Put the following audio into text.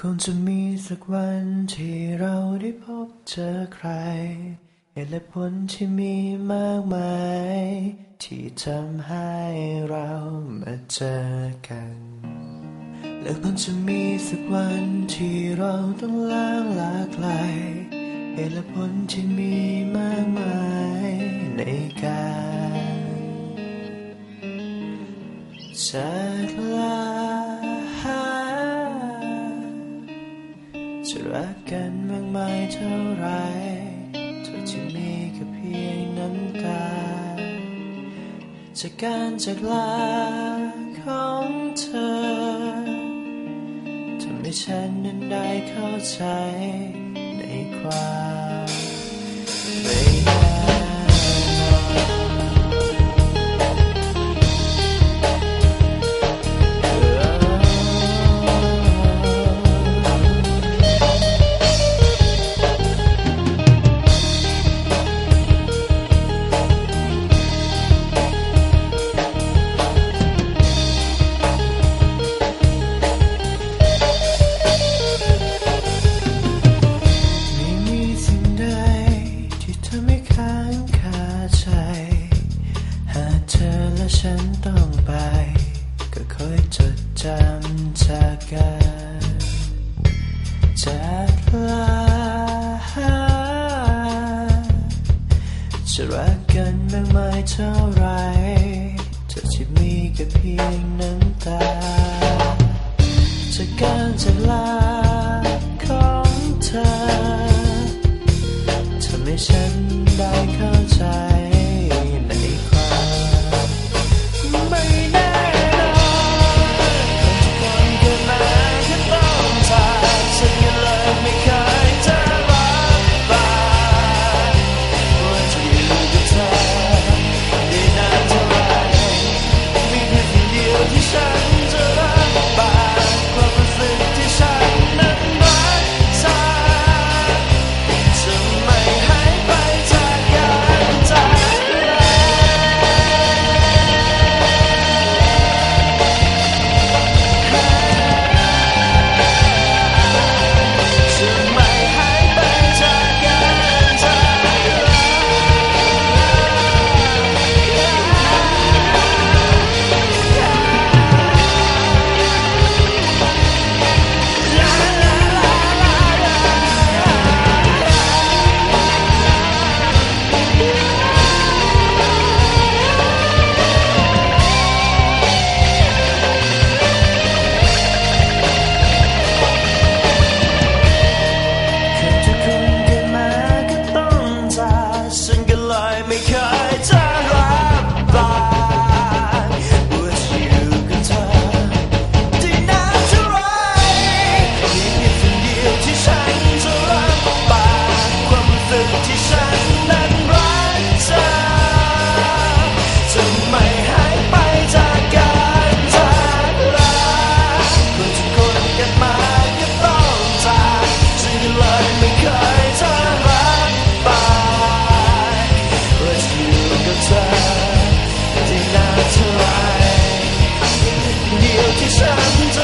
คงจะมีสักวันที่เราได้พบเจอใคร เหตุและผลที่มีมากมาย ที่ทำให้เรามาเจอกัน และคงจะมีสักวันที่เราต้องล้างลากลายเหตุและผลที่มีมากมายในการจากลา จะรักกันมากมายเท่าไรเท่าที่มีก็เพียงน้ำตา จากการจากลาของเธอทำให้ฉันนั้นได้เข้าใจในความ ฉันต้องไป ก็คอยจดจำจากกันจากลาจะรักกันมาไม่เท่าไรเธอที่มีก็เพียงน้ำตาจากการจากลาของเธอทำให้ฉันได้เข้าใจ Deny to write Guilty sentence